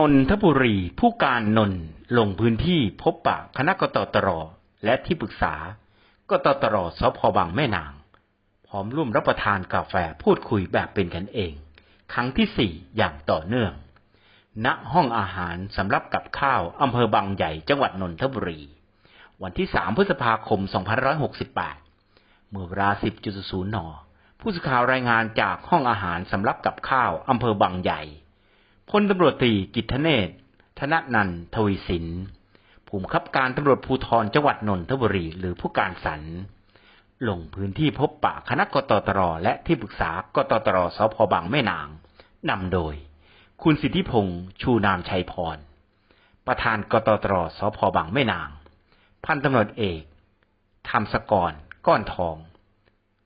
นนทบุรี ผู้การนนท์ลงพื้นที่พบปะคณะกตตร และที่ปรึกษากตตรสพบางแม่นาง พร้อมร่วมรับประทานกาแฟพูดคุยแบบเป็นกันเอง ครั้งที่สี่อย่างต่อเนื่อง ณห้องอาหารสำหรับกับข้าวอำเภอบางใหญ่จังหวัดนนทบุรี วันที่3พฤษภาคม 2568 เมื่อเวลา 10.00 น ผู้สื่อข่าวรายงานจากห้องอาหารสำหรับกับข้าวอำเภอบางใหญ่ พลตำรวจตรีกิตเนศธนนันท์ทวีสินผู้บังคับการตำรวจภูธรจังหวัดนนทบุรีหรือผู้การสันลงพื้นที่พบปะคณะกตตร และที่ปรึกษากตตรสพบางแม่นางนำโดย คุณสิทธิพงษ์ชูนามชัยพร ประธานกตตรสพบางแม่นาง พันตำรวจเอกธรรมสกรก้อนทอง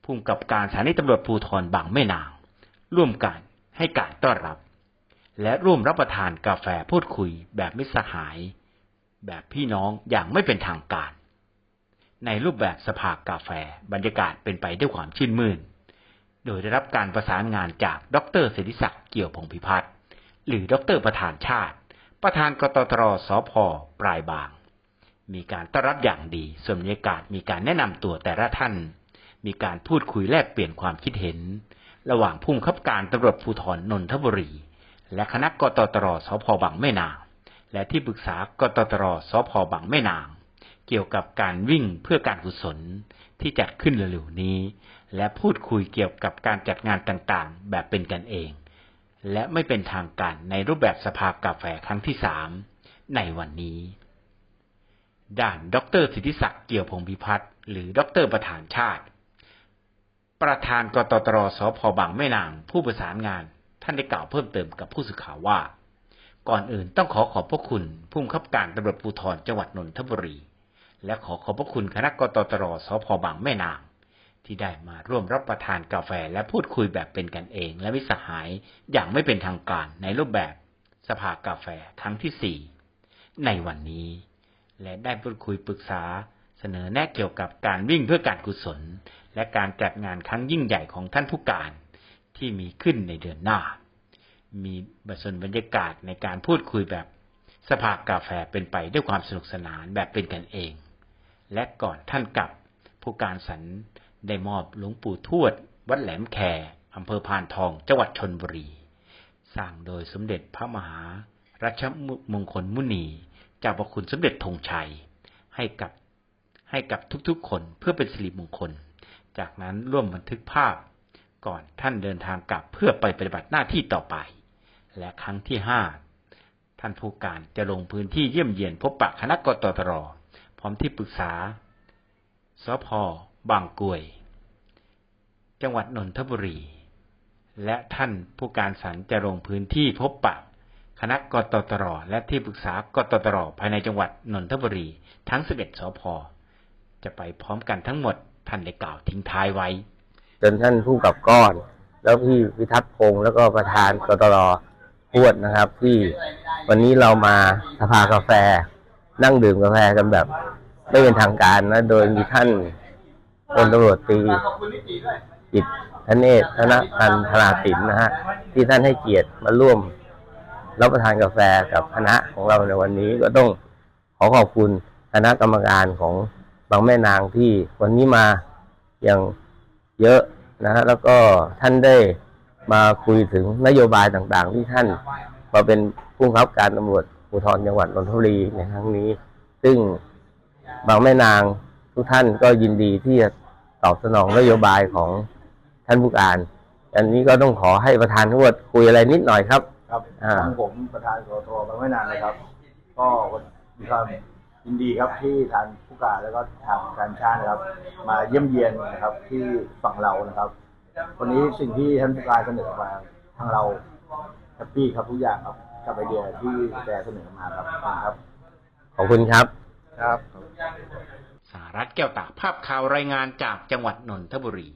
ภูมิกับการสถานีตำรวจภูธรบางแม่นาง ร่วมกันให้การต้อนรับ และร่วมรับประทานกาแฟพูดคุยแบบมิตรสหาย แบบพี่น้องอย่างไม่เป็นทางการ ในรูปแบบสภากาแฟบรรยากาศเป็นไปด้วยความชื่นมื่น โดยได้รับการประสานงานจากดรเสริศักดิ์เกี่ยวพงพิพัฒน์หรือดรประธานชาติ ประธานกตตรสพปลายบาง มีการต้อนรับอย่างดีส่วนบรรยากาศมีการแนะนำตัวแต่ละท่าน มีการพูดคุยแลกเปลี่ยนความคิดเห็น ระหว่างผู้บังคับการตำรวจภูธรนนทบุรี และคณะกตตรสพบางแม่นาง และที่ปรึกษากตตรสพบางแม่นาง เกี่ยวกับการวิ่งเพื่อการกุศลที่จัดขึ้นเร็วๆนี้ และพูดคุยเกี่ยวกับการจัดงานต่างๆ แบบเป็นกันเอง และไม่เป็นทางการในรูปแบบสภากาแฟครั้งที่สามในวันนี้ ด้านดรสิทธิศักดิ์เกี่ยวพงพิพัฒน์หรือดรประธานชาติ ประธานกตตรสพบางแม่นางผู้ประสานงาน ท่านได้กล่าวเพิ่มเติมกับผู้สื่อข่าวว่า ก่อนอื่นต้องขอขอบพระคุณผู้บังคับการตำรวจภูธรจังหวัดนนทบุรี และขอขอบพระคุณคณะกตตรสพบางแม่นางที่ได้มาร่วมรับประทานกาแฟและพูดคุยแบบเป็นกันเอง และมิสหายอย่างไม่เป็นทางการในรูปแบบสภากาแฟครั้งที่สี่ในวันนี้ และได้พูดคุยปรึกษาเสนอแนะเกี่ยวกับการวิ่งเพื่อการกุศล และการจัดงานครั้งยิ่งใหญ่ของท่านผู้การ ที่มีขึ้นในเดือนหน้า มีบทสนบรรยากาศในการพูดคุยแบบสภากาแฟเป็นไปด้วยความสนุกสนานแบบเป็นกันเอง และก่อนท่านกลับ ผู้การสันได้มอบหลวงปู่ทวด วัดแหลมแคอำเภอพานทอง จังหวัดชนบุรี สร้างโดยสมเด็จพระมหา รัชมงคลมุนีเจ้าพระคุณสมเด็จธงชัย ให้กับให้กับทุกๆคนเพื่อเป็นสิริมงคล จากนั้นร่วมบันทึกภาพ ก่อนท่านเดินทางกลับเพื่อไปปฏิบัติหน้าที่ต่อไป และครั้งที่ห้าท่านผู้การจะลงพื้นที่เยี่ยมเยียนพบปะคณะกตตรพร้อมที่ปรึกษาสพบางกวย จังหวัดนนทบุรี และท่านผู้การสันจะลงพื้นที่พบปะคณะกตตรและที่ปรึกษากตตรภายในจังหวัดนนทบุรีทั้ง 11สพจะไปพร้อมกันทั้งหมดท่านได้กล่าวทิ้งท้ายไว้ จนท่านผู้กับก้อน แล้วพี่พิทักษ์พงศ์แล้วก็ประธานกตรพูดนะครับ ที่วันนี้เรามาสภากาแฟ นั่งดื่มกาแฟกันแบบ ไม่เป็นทางการนะ โดยมีท่านพลตำรวจตรีจิตรเนศธนพันธนาสินนะฮะที่ท่านให้เกียรติมาร่วมรับประทานกาแฟกับคณะของเราในวันนี้ก็ต้องขอขอบคุณคณะกรรมการของบางแม่นางที่วันนี้มาอย่าง เยอะนะฮะแล้วก็ท่านได้มาคุยถึงนโยบายต่างๆ ที่ท่านมาเป็นผู้บังคับการตำรวจภูธรจังหวัดนนทบุรีในครั้งนี้ ซึ่งบางแม่นางทุกท่านก็ยินดีที่จะตอบสนองนโยบายของท่านผู้การ อันนี้ก็ต้องขอให้ประธานทั้งหมดคุยอะไรนิดหน่อยครับ ครับอ่าทางผมประธานกทบางไม่นานนะครับ ก็มีความ ยินดีครับที่ทางผู้การแล้วก็ทางการชาตินะครับ มาเยี่ยมเยียนนะครับที่ฝั่งเรานะครับ วันนี้สิ่งที่ท่านผู้การเสนอมาทางเราแฮปปี้ครับทุกอย่างครับกับไอเดียที่แกเสนอมาครับครับ ขอบคุณครับครับ สารัฐแก้วตากภาพข่าวรายงานจากจังหวัดนนทบุรี